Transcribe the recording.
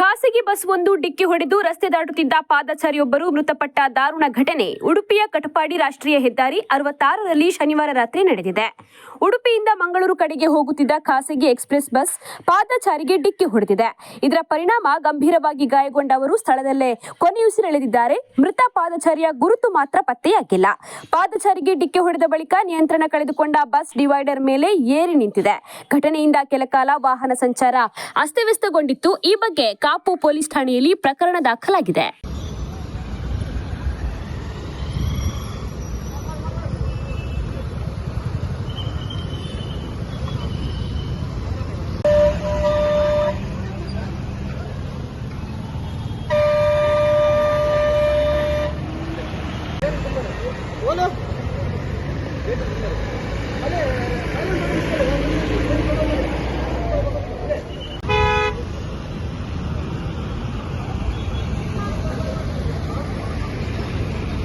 ಖಾಸಗಿ ಬಸ್ ಒಂದು ಡಿಕ್ಕಿ ಹೊಡೆದು ರಸ್ತೆ ದಾಟುತ್ತಿದ್ದ ಪಾದಚಾರಿಯೊಬ್ಬರು ಮೃತಪಟ್ಟ ದಾರುಣ ಘಟನೆ. ಉಡುಪಿಯ ಕಟಪಾಡಿ ರಾಷ್ಟ್ರೀಯ ಹೆದ್ದಾರಿ ಅರವತ್ತಾರರಲ್ಲಿ ಶನಿವಾರ ರಾತ್ರಿ ನಡೆದಿದೆ. ಉಡುಪಿಯಿಂದ ಮಂಗಳೂರು ಕಡೆಗೆ ಹೋಗುತ್ತಿದ್ದ ಖಾಸಗಿ ಎಕ್ಸ್ಪ್ರೆಸ್ ಬಸ್ ಪಾದಚಾರಿಗೆ ಡಿಕ್ಕಿ ಹೊಡೆದಿದೆ. ಇದರ ಪರಿಣಾಮ ಗಂಭೀರವಾಗಿ ಗಾಯಗೊಂಡವರು ಸ್ಥಳದಲ್ಲೇ ಕೊನೆಯುಸಿರೆಳೆದಿದ್ದಾರೆ ಮೃತ ಪಾದಚಾರಿಯ ಗುರುತು ಮಾತ್ರ ಪತ್ತೆಯಾಗಿಲ್ಲ. ಪಾದಚಾರಿಗೆ ಡಿಕ್ಕಿ ಹೊಡೆದ ಬಳಿಕ ನಿಯಂತ್ರಣ ಕಳೆದುಕೊಂಡ ಬಸ್ ಡಿವೈಡರ್ ಮೇಲೆ ಏರಿ ನಿಂತಿದೆ. ಘಟನೆಯಿಂದ ಕೆಲಕಾಲ ವಾಹನ ಸಂಚಾರ ಅಸ್ತವ್ಯಸ್ತಗೊಂಡಿತ್ತು. ಈ ಬಗ್ಗೆ ಕಾಪು ಪೊಲೀಸ್ ಠಾಣೆಯಲ್ಲಿ ಪ್ರಕರಣ ದಾಖಲಾಗಿದೆ. बोलो